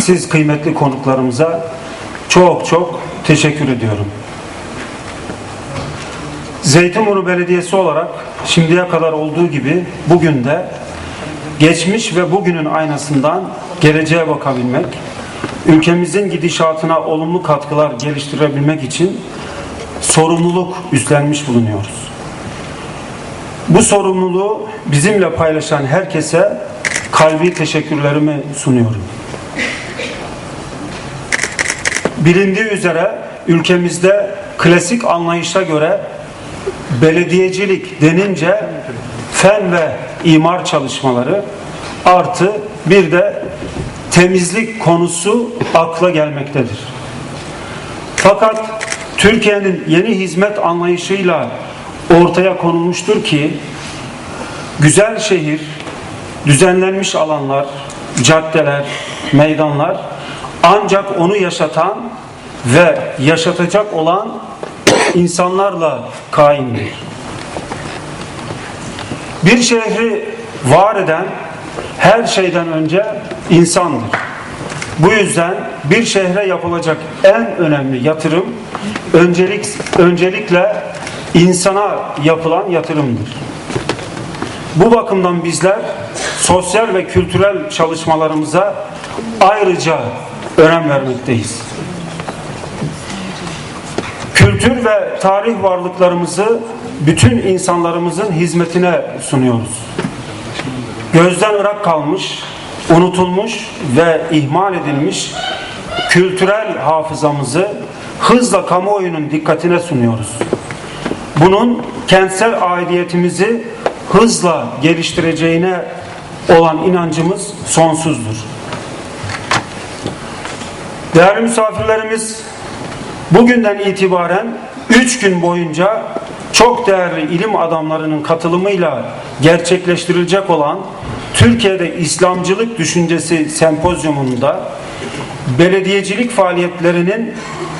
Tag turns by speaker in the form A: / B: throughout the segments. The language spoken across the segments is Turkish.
A: siz kıymetli konuklarımıza çok çok teşekkür ediyorum. Zeytinburnu Belediyesi olarak şimdiye kadar olduğu gibi bugün de geçmiş ve bugünün aynasından geleceğe bakabilmek, ülkemizin gidişatına olumlu katkılar geliştirebilmek için sorumluluk üstlenmiş bulunuyoruz. Bu sorumluluğu bizimle paylaşan herkese kalbi teşekkürlerimi sunuyorum. Bilindiği üzere ülkemizde klasik anlayışa göre belediyecilik denince fen ve imar çalışmaları artı bir de temizlik konusu akla gelmektedir. Fakat Türkiye'nin yeni hizmet anlayışıyla ortaya konulmuştur ki güzel şehir, düzenlenmiş alanlar, caddeler, meydanlar ancak onu yaşatan ve yaşatacak olan insanlarla kaimdir. Bir şehri var eden her şeyden önce insandır. Bu yüzden bir şehre yapılacak en önemli yatırım öncelik öncelikle insana yapılan yatırımdır. Bu bakımdan bizler sosyal ve kültürel çalışmalarımıza ayrıca önem vermekteyiz. Kültür ve tarih varlıklarımızı bütün insanlarımızın hizmetine sunuyoruz. Gözden ırak kalmış, unutulmuş ve ihmal edilmiş kültürel hafızamızı hızla kamuoyunun dikkatine sunuyoruz. Bunun kentsel aidiyetimizi hızla geliştireceğine olan inancımız sonsuzdur. Değerli misafirlerimiz, bugünden itibaren üç gün boyunca çok değerli ilim adamlarının katılımıyla gerçekleştirilecek olan Türkiye'de İslamcılık Düşüncesi Sempozyumunda belediyecilik faaliyetlerinin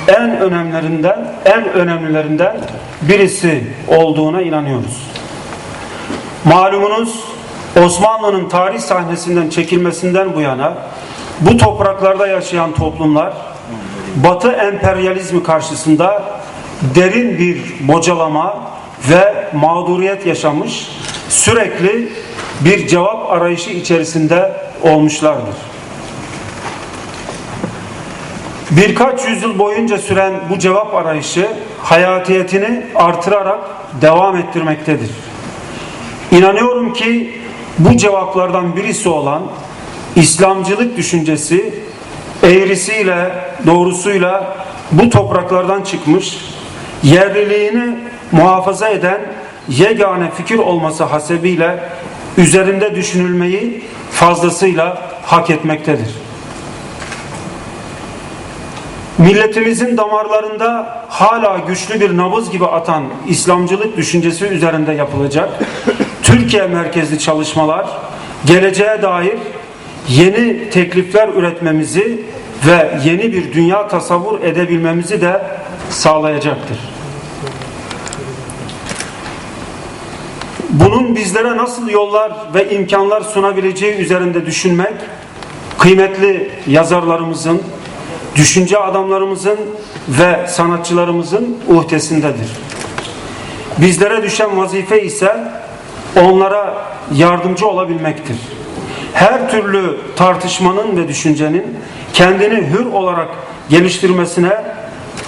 A: en önemlilerinden en önemlilerinden birisi olduğuna inanıyoruz. Malumunuz Osmanlı'nın tarih sahnesinden çekilmesinden bu yana bu topraklarda yaşayan toplumlar Batı emperyalizmi karşısında derin bir bocalama ve mağduriyet yaşamış, sürekli bir cevap arayışı içerisinde olmuşlardır. Birkaç yüzyıl boyunca süren bu cevap arayışı hayatiyetini artırarak devam ettirmektedir. İnanıyorum ki bu cevaplardan birisi olan İslamcılık düşüncesi eğrisiyle doğrusuyla bu topraklardan çıkmış yerliliğini muhafaza eden yegane fikir olması hasebiyle üzerinde düşünülmeyi fazlasıyla hak etmektedir. Milletimizin damarlarında hala güçlü bir nabız gibi atan İslamcılık düşüncesi üzerinde yapılacak Türkiye merkezli çalışmalar geleceğe dair yeni teklifler üretmemizi ve yeni bir dünya tasavvur edebilmemizi de sağlayacaktır. Bunun bizlere nasıl yollar ve imkanlar sunabileceği üzerinde düşünmek kıymetli yazarlarımızın, düşünce adamlarımızın ve sanatçılarımızın uhdesindedir. Bizlere düşen vazife ise onlara yardımcı olabilmektir. Her türlü tartışmanın ve düşüncenin kendini hür olarak geliştirmesine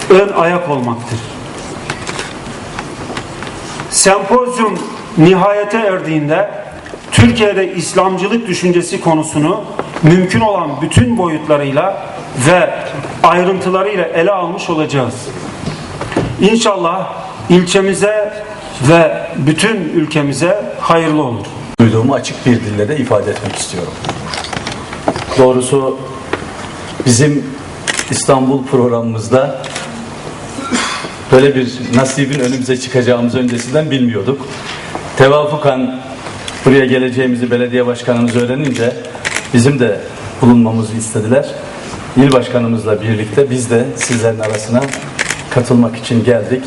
A: ön ayak olmaktır. Sempozyum nihayete erdiğinde Türkiye'de İslamcılık düşüncesi konusunu mümkün olan bütün boyutlarıyla ve ayrıntılarıyla ele almış olacağız. İnşallah ilçemize ve bütün ülkemize hayırlı olur.
B: Duyduğumu açık bir dille de ifade etmek istiyorum. Doğrusu bizim İstanbul programımızda böyle bir nasibin önümüze çıkacağımızı öncesinden bilmiyorduk. Tevafukan buraya geleceğimizi belediye başkanımız öğrenince bizim de bulunmamızı istediler. il başkanımızla birlikte biz de sizlerin arasına katılmak için geldik.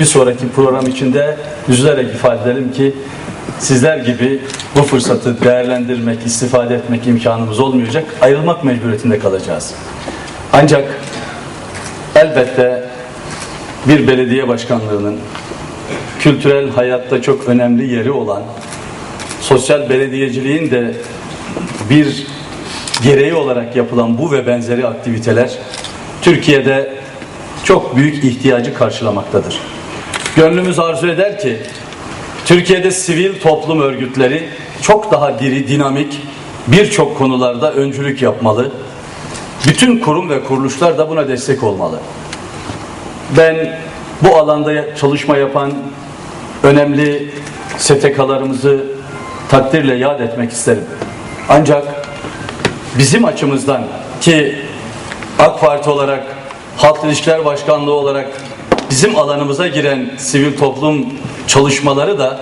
B: Bir sonraki program içinde üzülerek ifade edelim ki sizler gibi bu fırsatı değerlendirmek, istifade etmek imkanımız olmayacak. Ayrılmak mecburiyetinde kalacağız. Ancak elbette bir belediye başkanlığının kültürel hayatta çok önemli yeri olan sosyal belediyeciliğin de bir gereği olarak yapılan bu ve benzeri aktiviteler Türkiye'de çok büyük ihtiyacı karşılamaktadır. Gönlümüz arzu eder ki Türkiye'de sivil toplum örgütleri çok daha diri, dinamik birçok konularda öncülük yapmalı. Bütün kurum ve kuruluşlar da buna destek olmalı. Ben bu alanda çalışma yapan önemli STK'larımızı takdirle yad etmek isterim. Ancak bizim açımızdan ki AK Parti olarak Halk İlişkiler Başkanlığı olarak bizim alanımıza giren sivil toplum çalışmaları da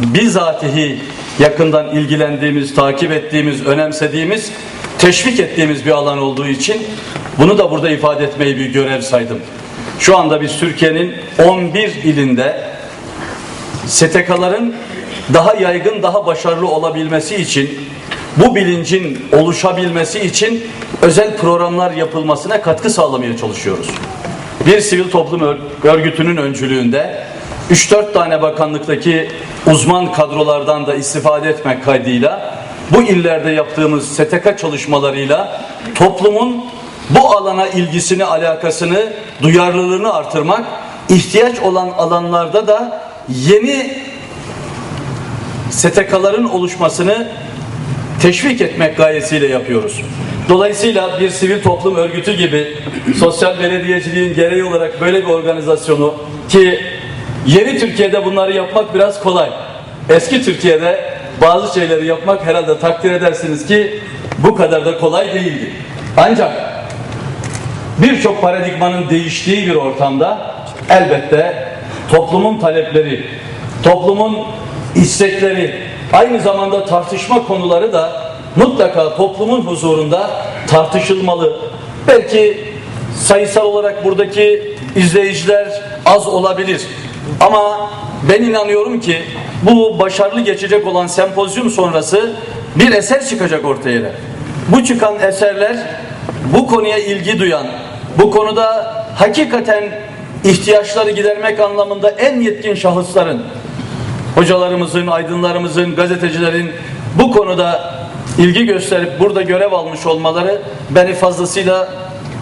B: bizatihi yakından ilgilendiğimiz, takip ettiğimiz, önemsediğimiz, teşvik ettiğimiz bir alan olduğu için bunu da burada ifade etmeyi bir görev saydım. Şu anda biz Türkiye'nin 11 ilinde STK'ların daha yaygın, daha başarılı olabilmesi için bu bilincin oluşabilmesi için özel programlar yapılmasına katkı sağlamaya çalışıyoruz. Bir sivil toplum ör- örgütünün öncülüğünde 3-4 tane bakanlıktaki uzman kadrolardan da istifade etmek kaydıyla bu illerde yaptığımız STK çalışmalarıyla toplumun bu alana ilgisini, alakasını, duyarlılığını artırmak, ihtiyaç olan alanlarda da yeni STK'ların oluşmasını teşvik etmek gayesiyle yapıyoruz. Dolayısıyla bir sivil toplum örgütü gibi sosyal belediyeciliğin gereği olarak böyle bir organizasyonu ki yeni Türkiye'de bunları yapmak biraz kolay. Eski Türkiye'de bazı şeyleri yapmak herhalde takdir edersiniz ki bu kadar da kolay değildi. Ancak birçok paradigmanın değiştiği bir ortamda elbette toplumun talepleri, toplumun istekleri, aynı zamanda tartışma konuları da mutlaka toplumun huzurunda tartışılmalı. Belki sayısal olarak buradaki izleyiciler az olabilir. Ama ben inanıyorum ki bu başarılı geçecek olan sempozyum sonrası bir eser çıkacak ortaya. Bu çıkan eserler bu konuya ilgi duyan, bu konuda hakikaten ihtiyaçları gidermek anlamında en yetkin şahısların, hocalarımızın, aydınlarımızın, gazetecilerin bu konuda ilgi gösterip burada görev almış olmaları beni fazlasıyla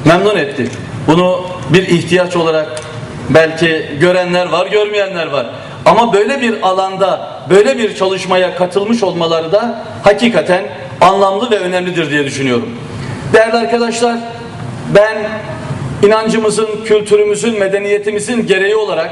B: memnun etti. Bunu bir ihtiyaç olarak belki görenler var, görmeyenler var. Ama böyle bir alanda, böyle bir çalışmaya katılmış olmaları da hakikaten anlamlı ve önemlidir diye düşünüyorum. Değerli arkadaşlar, ben inancımızın, kültürümüzün, medeniyetimizin gereği olarak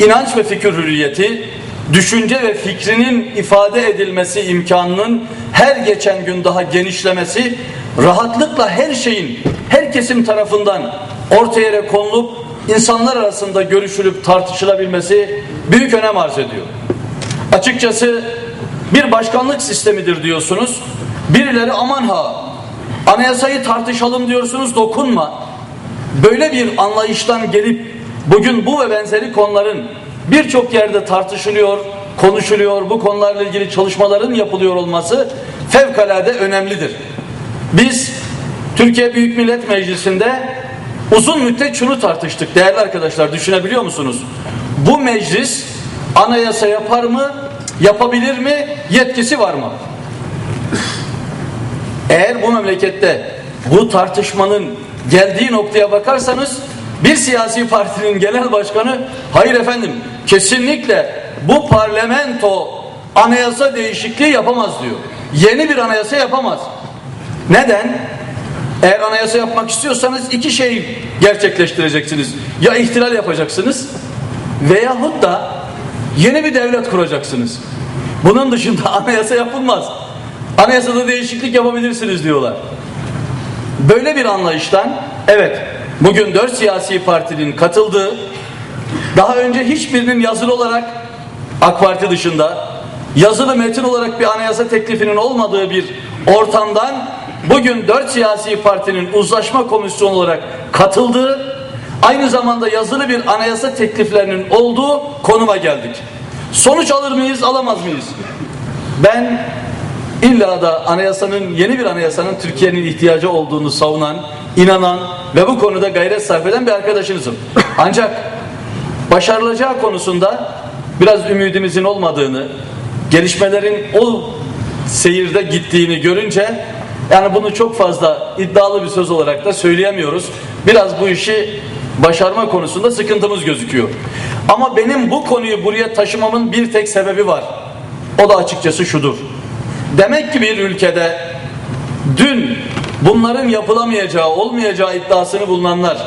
B: inanç ve fikir hürriyeti, düşünce ve fikrinin ifade edilmesi imkanının her geçen gün daha genişlemesi, rahatlıkla her şeyin her kesim tarafından ortaya konulup insanlar arasında görüşülüp tartışılabilmesi büyük önem arz ediyor. Açıkçası bir başkanlık sistemidir diyorsunuz. Birileri aman ha anayasayı tartışalım diyorsunuz dokunma. Böyle bir anlayıştan gelip bugün bu ve benzeri konuların birçok yerde tartışılıyor, konuşuluyor, bu konularla ilgili çalışmaların yapılıyor olması fevkalade önemlidir. Biz Türkiye Büyük Millet Meclisi'nde uzun müddet şunu tartıştık değerli arkadaşlar düşünebiliyor musunuz? Bu meclis anayasa yapar mı, yapabilir mi, yetkisi var mı? Eğer bu memlekette bu tartışmanın geldiği noktaya bakarsanız bir siyasi partinin genel başkanı hayır efendim kesinlikle bu parlamento anayasa değişikliği yapamaz diyor. Yeni bir anayasa yapamaz. Neden? Eğer anayasa yapmak istiyorsanız iki şey gerçekleştireceksiniz. Ya ihtilal yapacaksınız veyahut da yeni bir devlet kuracaksınız. Bunun dışında anayasa yapılmaz. Anayasada değişiklik yapabilirsiniz diyorlar. Böyle bir anlayıştan evet bugün dört siyasi partinin katıldığı daha önce hiçbirinin yazılı olarak AK Parti dışında yazılı metin olarak bir anayasa teklifinin olmadığı bir ortamdan bugün dört siyasi partinin uzlaşma komisyonu olarak katıldığı, aynı zamanda yazılı bir anayasa tekliflerinin olduğu konuma geldik. Sonuç alır mıyız, alamaz mıyız? Ben illa da anayasanın, yeni bir anayasanın Türkiye'nin ihtiyacı olduğunu savunan, inanan ve bu konuda gayret sarf eden bir arkadaşınızım. Ancak başarılacağı konusunda biraz ümidimizin olmadığını, gelişmelerin o seyirde gittiğini görünce yani bunu çok fazla iddialı bir söz olarak da söyleyemiyoruz. Biraz bu işi başarma konusunda sıkıntımız gözüküyor. Ama benim bu konuyu buraya taşımamın bir tek sebebi var. O da açıkçası şudur. Demek ki bir ülkede dün bunların yapılamayacağı, olmayacağı iddiasını bulunanlar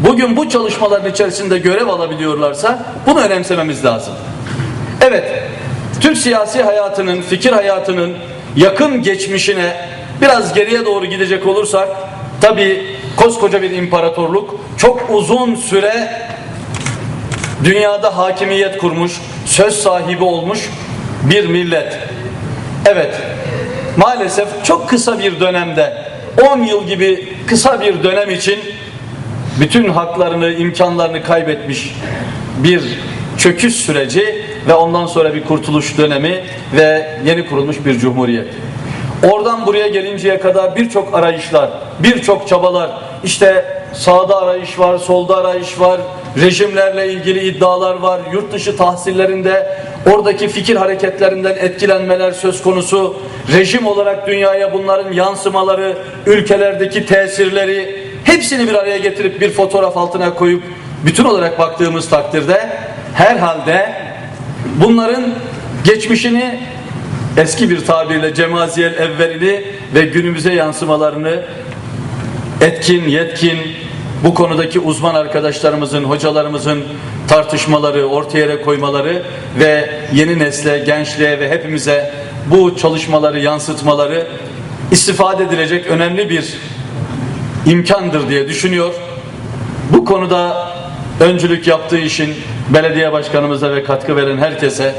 B: bugün bu çalışmaların içerisinde görev alabiliyorlarsa bunu önemsememiz lazım. Evet, Türk siyasi hayatının, fikir hayatının yakın geçmişine biraz geriye doğru gidecek olursak tabi koskoca bir imparatorluk çok uzun süre dünyada hakimiyet kurmuş, söz sahibi olmuş bir millet. Evet, maalesef çok kısa bir dönemde, 10 yıl gibi kısa bir dönem için bütün haklarını, imkanlarını kaybetmiş bir çöküş süreci ve ondan sonra bir kurtuluş dönemi ve yeni kurulmuş bir cumhuriyet. Oradan buraya gelinceye kadar birçok arayışlar, birçok çabalar, işte sağda arayış var, solda arayış var, rejimlerle ilgili iddialar var, yurt dışı tahsillerinde oradaki fikir hareketlerinden etkilenmeler söz konusu, rejim olarak dünyaya bunların yansımaları, ülkelerdeki tesirleri hepsini bir araya getirip bir fotoğraf altına koyup bütün olarak baktığımız takdirde herhalde bunların geçmişini eski bir tabirle cemaziyel evvelini ve günümüze yansımalarını etkin, yetkin, bu konudaki uzman arkadaşlarımızın, hocalarımızın tartışmaları, ortaya koymaları ve yeni nesle, gençliğe ve hepimize bu çalışmaları yansıtmaları istifade edilecek önemli bir imkandır diye düşünüyor. Bu konuda öncülük yaptığı işin belediye başkanımıza ve katkı veren herkese,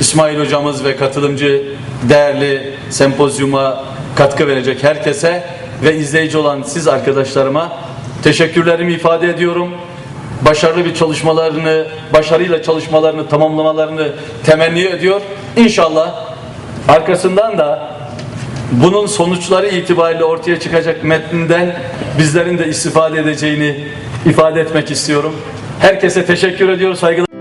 B: İsmail hocamız ve katılımcı değerli sempozyuma katkı verecek herkese ve izleyici olan siz arkadaşlarıma teşekkürlerimi ifade ediyorum. Başarılı bir çalışmalarını, başarıyla çalışmalarını tamamlamalarını temenni ediyor. İnşallah arkasından da bunun sonuçları itibariyle ortaya çıkacak metninden bizlerin de istifade edeceğini ifade etmek istiyorum. Herkese teşekkür ediyoruz. Saygılar.